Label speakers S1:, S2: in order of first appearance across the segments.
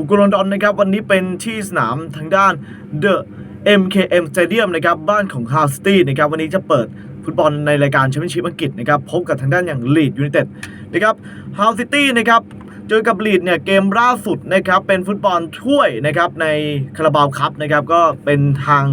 S1: บุกลอนดอนนะครับวันนี้เป็นที่สนามทางด้าน The MKM Stadium นะครับบ้านของ h าวสตีนะครับวันนี้จะเปิดฟุตบอลในรายการแชมเปี้ยนชิพอังกฤษนะครับพบกับทางด้านอย่างลีดยูไนเต็ดนะครับฮาวสตีนนะครับเจอกับลีดเนี่ยเกมล่าสุดนะครับเป็นฟุตบอลถ้วยนะครับในคาราบาวคัพนะครับก็เป็นทาง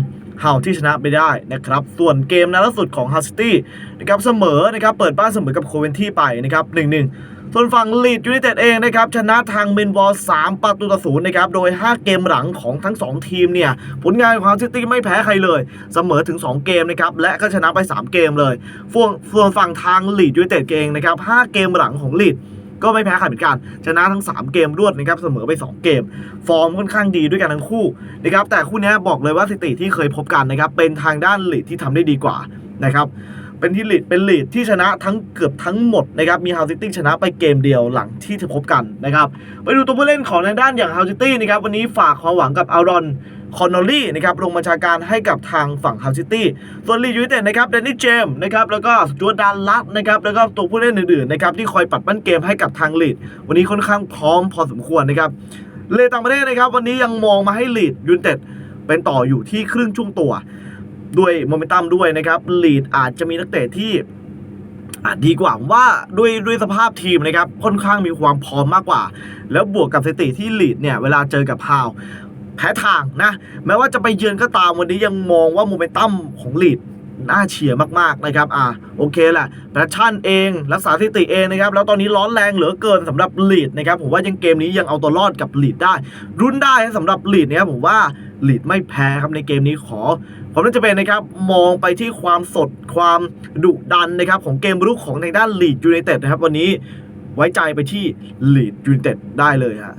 S1: ฮาที่ชนะไปได้นะครับ ส่วนเกมนัดล่าสุดของฮาซิตี้นะครับเสมอนะครับเปิดบ้านเสมอกับโคเวนที่ไปนะครับ1-1ส่วนฝั่งลีดยู i นเต็ดเองนะครับชนะทางเมนบอล3ประตูต่อศูนย์นะครับโดย 5 เกมหลังของทั้ง 2 ทีมเนี่ยผลงานของฮาซิตี้ไม่แพ้ใครเลย เสมอถึง 2 เกมนะครับและก็ชนะไป 3 เกมเลยส่วนฝั่งทางลีดยู i นเต็ดเองนะครับ5เกมหลังของลีด ก็ไม่แพ้ใครเหมือนกัน ชนะทั้ง 3 เกมรวดนะครับเสมอไป 2 เกม ฟอร์มค่อนข้างดีด้วยกันทั้งคู่นะครับแต่คู่นี้บอกเลยว่าสถิติที่เคยพบกันนะครับเป็นทางด้านลีดที่ทำได้ดีกว่านะครับเป็นที่ลีดเป็นลีดที่ชนะทั้งเกือบทั้งหมดนะครับมีฮาวซิตี้ชนะไปเกมเดียวหลังที่จะพบกันนะครับไปดูตัวผู้เล่นของทางด้านอย่างฮาวซิตี้นะครับวันนี้ฝากความหวังกับอารอน คอนนอลลี่นะครับลงบัญชาการให้กับทางฝั่งฮาวซิตี้ส่วนลียูไนเต็ดนะครับเดนนี่เจมส์นะครับแล้วก็จวดานลัตนะครับแล้วก็ตัวผู้เล่นอื่นๆนะครับที่คอยปัดปั้นเกมให้กับทางลีดวันนี้ค่อนข้างพร้อมพอสมควรนะครับเลต่างประเทศนะครับวันนี้ยังมองมาให้ลีดยูนเต็ดเป็นต่ออยู่ที่ครึ่งช่วงตัว ด้วยโมเมนตัมด้วยนะครับลีดอาจจะมีนักเตะที่อาจดีกว่าว่าด้วยด้วยสภาพทีมนะครับค่อนข้างมีความพร้อมมากกว่า แล้วบวกกับสถิติที่ลีดเนี่ยเวลาเจอกับพาว แพ้ทางนะ แม้ว่าจะไปเยือนก็ตามวันนี้ยังมองว่าโมเมนตัมของลีดน่าเชียร์มากๆนะครับอ่าโอเคแหละแพชชั่นเองรักษาสถิติเองนะครับแล้วตอนนี้ร้อนแรงเหลือเกินสำหรับลีดนะครับผมว่ายังเกมนี้ยังเอาตัวรอดกับลีดได้ รุ่นได้นะสำหรับลีดเนี่ยผมว่าลีดไม่แพ้ครับในเกมนี้ขอผมน่าจะเป็นนะครับมองไปที่ความสดความดุดันนะครับของเกมรุกของทางด้านลีดยูไนเต็ดนะครับวันนี้ไว้ใจไปที่ลีดยูไนเต็ดได้เลยฮะ